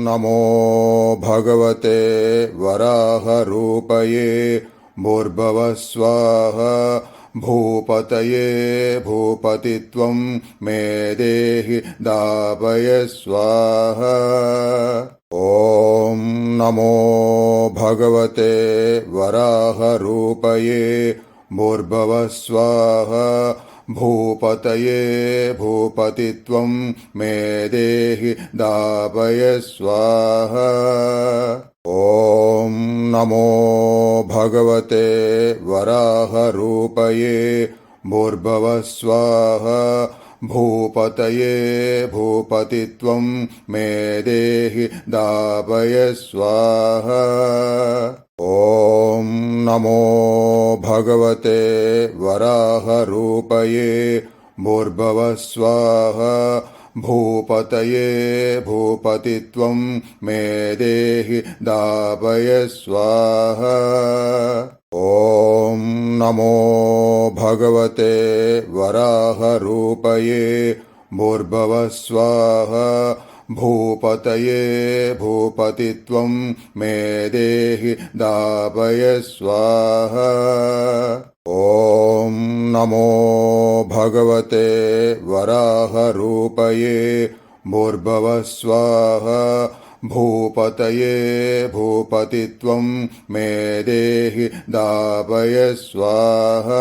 नमो भगवते वराहरूपये भूर्भुवस्वाह, भूपतये भूपतित्वं मे देहि दापय स्वाहा। ॐ नमो भगवते वराहरूपये भूर्भुवस्वाह भूपतये भूपतित्वं मे देहि दापय स्वाहा ॐ नमो भगवते वराहरूपये भूर्भुवस्वाह। भूपतये भूपतित्वं मे देहि दापय स्वाहा ॐ नमो भगवते वराहरूपये भूर्भुवस्वाह। भूपतये भूपतित्वं मे देहि दापय स्वाहा ॐ नमो भगवते वराहरूपये भूर्भुवस्वाह भूपतये भूपतित्वं मे देहि दापय स्वाहा। ॐ नमो भगवते वराहरूपये भूर्भुवस्वाह भूपतये भूपतित्वं मे देहि दापय स्वाहा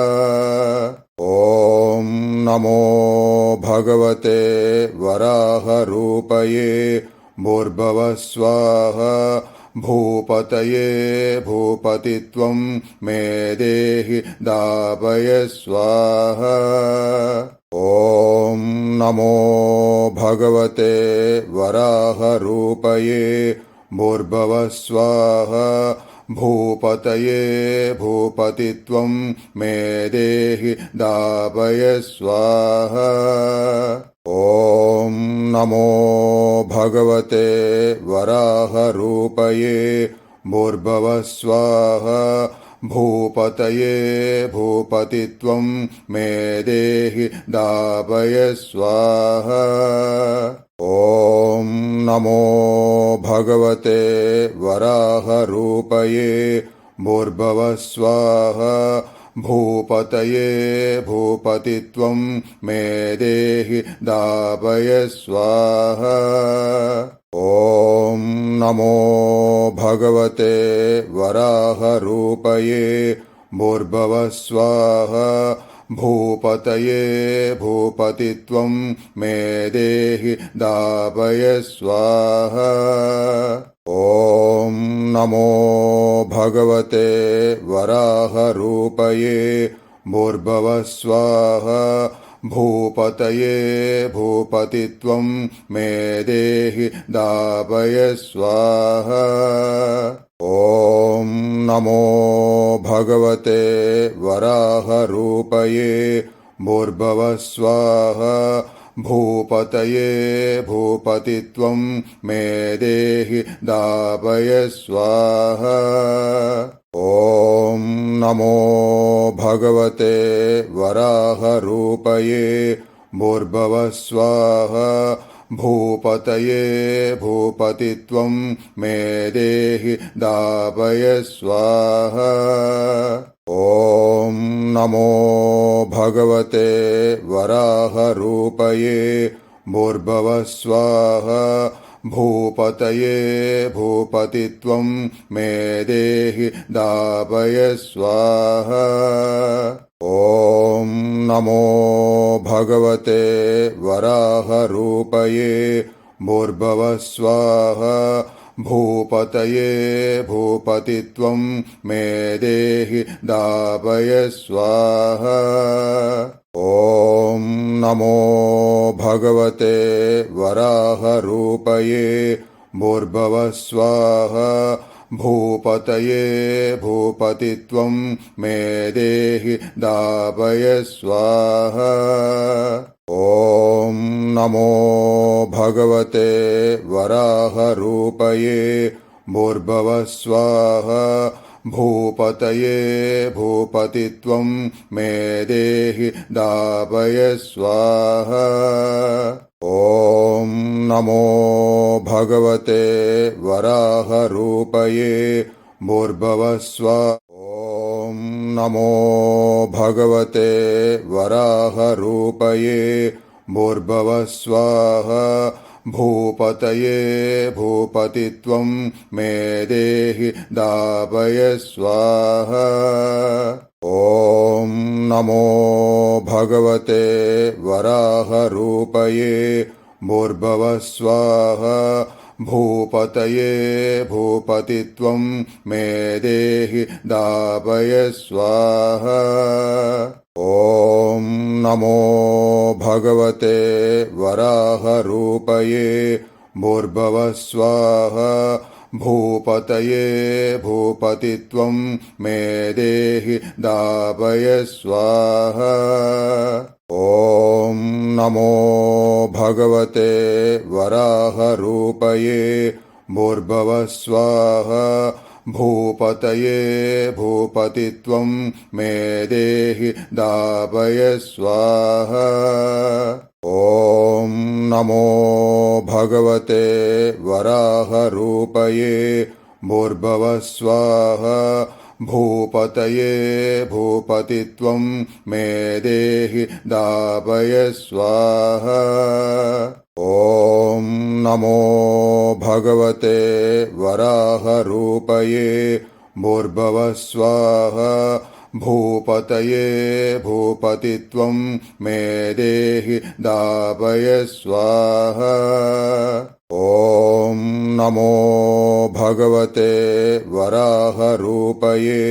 ॐ नमो भगवते वराहरूपये भूर्भुवस्वाह। भूपतये भूपतित्वं मे देहि दापय स्वाहा ॐ नमो भगवते वराहरूपये भूर्भुवस्वाह भूपतये भूपतित्वं मे देहि दापय स्वाहा। ॐ नमो भगवते वराहरूपये भूर्भुवस्वाह भूपतये भूपतित्वं मे देहि दापय स्वाहा ॐ नमो भगवते वराहरूपये भूर्भुवस्वाह भूपतये भूपतित्वं मे देहि दापय स्वाहा ॐ नमो भगवते वराहरूपये भूर्भुवस्वाह। भूपतये भूपतित्वं मे देहि दापय स्वाहा ॐ नमो भगवते वराहरूपये भूर्भुवस्वाह भूपतये भूपतित्वं मे देहि दापय स्वाहा। ॐ नमो भगवते वराहरूपये भूर्भुवस्वाह भूपतये भूपतित्वं मे देहि दापय स्वाहा ॐ नमो भगवते वराहरूपये भूर्भुवस्वाह। भूपतये भूपतित्वं मे देहि दापय स्वाहा नमो भगवते वराहरूपये भूर्भुवस्वाह भूपतये भूपतित्वं मे देहि दापय स्वाहा। ॐ नमो भगवते वराहरूपये भूर्भुवस्वाह भूपतये भूपतित्वं मे देहि दापय स्वाहा ॐ नमो भगवते वराहरूपये भूर्भुवस्वाह। भूपतये भूपतित्वं मे देहि दापय स्वाहा ॐ नमो भगवते वराहरूपये भूर्भुवस्वाह भूपतये भूपतित्वं मे देहि दापय स्वाहा। ॐ नमो भगवते वराहरूपये भूर्भवस्व ॐ नमो भगवते वराहरूपये भूर्भवस्वाह, भूपतये भूपतित्वं मे देहि दापय स्वाहा। ॐ नमो भगवते वराहरूपये भूर्भवस्वाह भूपतये भूपतित्वं मे देहि दापय स्वाहा ॐ नमो भगवते वराहरूपये भूर्भवस्वाह भूपतये भूपतित्वं मे देहि दापय स्वाहा ॐ नमो भगवते वराहरूपये भूर्भवस्वाह भूपतये भूपतित्वं मे देहि दापय स्वाहा ॐ नमो भगवते वराहरूपये भूर्भवस्वाह। भूपतये भूपतित्वं मे देहि दापय स्वाहा ॐ नमो भगवते वराहरूपये भूर्भवस्वाह भूपतये भूपतित्वं मे देहि दापय स्वाहा। ॐ नमो भगवते वराहरूपये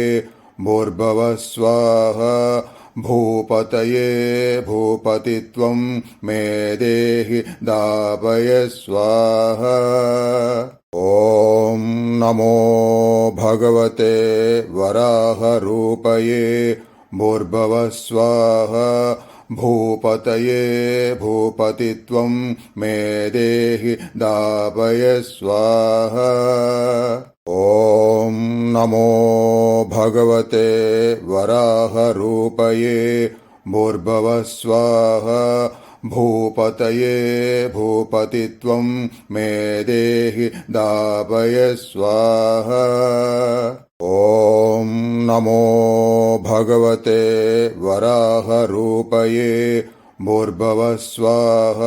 भूर्भवस्वाह भूपतये भूपतित्वं मे देहि दापय स्वाहा ॐ नमो भगवते वराहरूपये भूर्भवस्वाह। भूपतये भूपतित्वं मे देहि दापय स्वाहा ॐ नमो भगवते वराहरूपये भूर्भवस्वाह भूपतये भूपतित्वं मे देहि दापय स्वाहा। ॐ नमो भगवते वराहरूपये भूर्भवस्वाह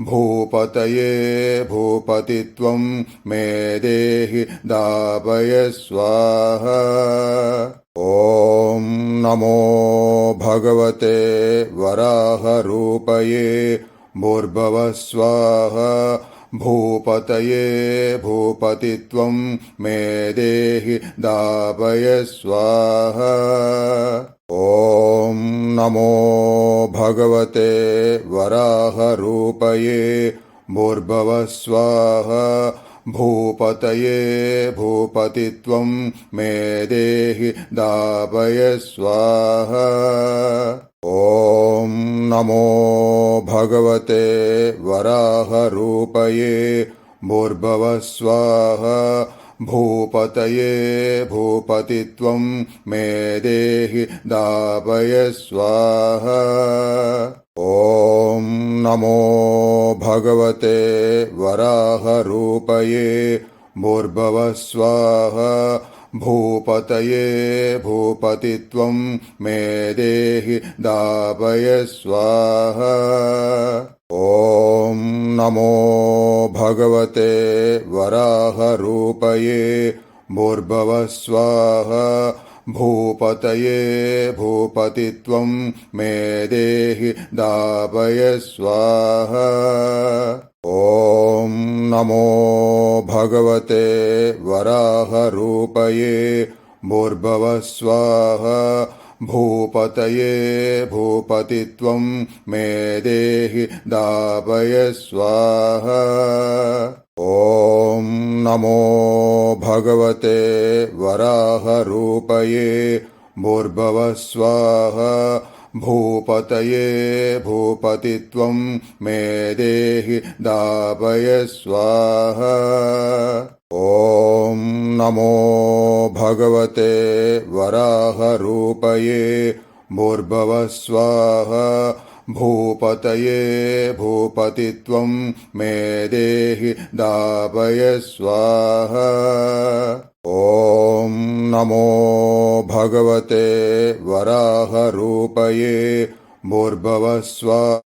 भूपतये भूपतित्वं मे देहि दापय स्वाहा ॐ नमो भगवते वराहरूपये भूर्भवस्वाह। भूपतये भूपतित्वं मे देहि दापय स्वाहा ॐ नमो भगवते वराहरूपये भूर्भवस्वाह। भूपतये भूपतित्वं मे देहि दापय स्वाहा ॐ नमो भगवते वराहरूपये भूर्भवस्वाह, भूपतये भूपतित्वं मे देहि दापय स्वाहा। ॐ नमो भगवते वराहरूपये भूर्भवस्वाह भूपतये भूपतित्वं मे देहि दापय स्वाहा ॐ नमो भगवते वराहरूपये भूर्भवस्वाह। भूपतये भूपतित्वं मे देहि दापय स्वाहा ॐ नमो भगवते वराहरूपये भूर्भवस्वाह भूपतये भूपतित्वं मे देहि दापय स्वाहा। ॐ नमो भगवते वराहरूपये भूर्भवस्वाह भूपतये भूपतित्वं मे देहि दापय स्वाहा ॐ नमो भगवते वराहरूपये भूर्भुवः स्वाहा भूपतये भूपतित्वं मे देहि दापय स्वाहा ॐ नमो भगवते वराहरूपये भूर्भुवः स्वा